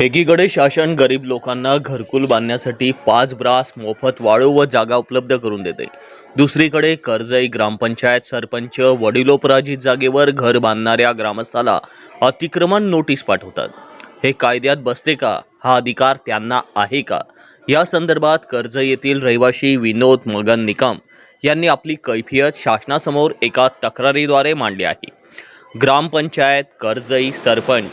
एकीकडे शासन गरीब लोकांना घरकुल बांधण्यासाठी पाच ब्रास मोफत वाळू व जागा उपलब्ध करून देते. दुसरीकडे कर्जई ग्रामपंचायत सरपंच वडिलोपराजित जागेवर घर बांधणाऱ्या ग्रामस्थाला अतिक्रमण नोटीस पाठवतात. हे कायद्यात बसते का? हा अधिकार त्यांना आहे का? या संदर्भात कर्जई येथील रहिवासी विनोद मगन निकम यांनी आपली कैफियत शासनासमोर एका तक्रारीद्वारे मांडली आहे. ग्रामपंचायत कर्जई सरपंच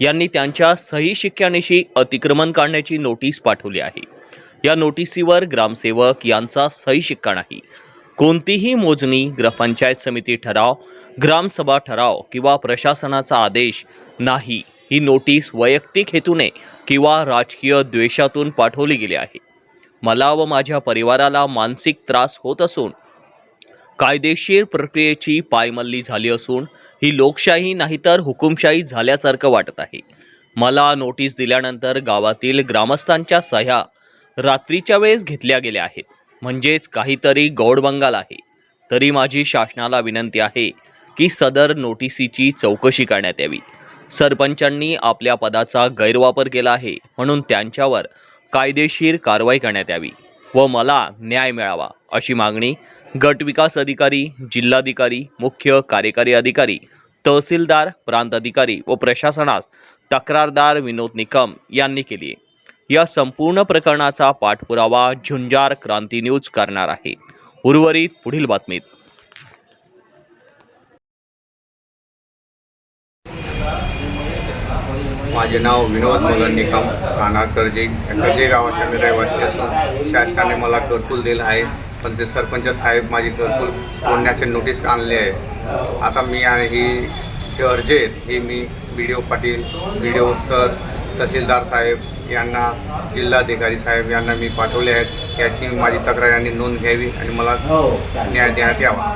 यांनी त्यांच्या सही शिक्क्यानिशी अतिक्रमण काढण्याची नोटीस पाठवली आहे. या नोटिसीवर ग्रामसेवक यांचा सही शिक्का नाही. कोणतीही मोजणी ग्रामपंचायत समिती ठराव ग्रामसभा ठराव किंवा प्रशासनाचा आदेश नाही ही नोटीस वैयक्तिक हेतूने किंवा राजकीय द्वेषातून पाठवली गेली आहे. मला व माझ्या परिवाराला मानसिक त्रास होत असून कायदेशीर प्रक्रियेची पायमल्ली झाली असून ही लोकशाही नाही तर हुकुमशाही झाल्यासारखं वाटत आहे. मला नोटीस दिल्यानंतर गावातील ग्रामस्थांच्या सह्या रात्रीच्या वेळेस घेतल्या गेल्या आहेत. म्हणजेच काहीतरी गौडबंगाल आहे. तरी माझी शासनाला विनंती आहे की सदर नोटिसीची चौकशी करण्यात यावी. सरपंचांनी आपल्या पदाचा गैरवापर केला आहे म्हणून त्यांच्यावर कायदेशीर कारवाई करण्यात यावी. व मला न्याय मिळावा अशी मागणी गट विकास अधिकारी जिल्हाधिकारी मुख्य कार्यकारी अधिकारी तहसीलदार प्रांत अधिकारी व प्रशासनास तक्रारदार विनोद निकम यांनी केली आहे. या संपूर्ण प्रकरणाचा पाठपुरावा झुंजार क्रांती न्यूज करणार आहे. उर्वरित पुढील बातमीत. माझे नाव विनोद मगन निकम राहणार कर्जे कर्जे गावाच्या मी रहिवासी असून शासनाने मला घरकुल दिलं आहे. पण ते सरपंच साहेब माझी घरकुल तोडण्याचे नोटीस आणले आहे. आता मी आणि ही जे अर्ज आहेत हे मी B D O Patil B D O sir तहसीलदार साहेब यांना जिल्हाधिकारी साहेब यांना मी पाठवले आहेत. याची माझी तक्रार यांनी नोंद घ्यावी आणि मला न्याय देण्यात यावा.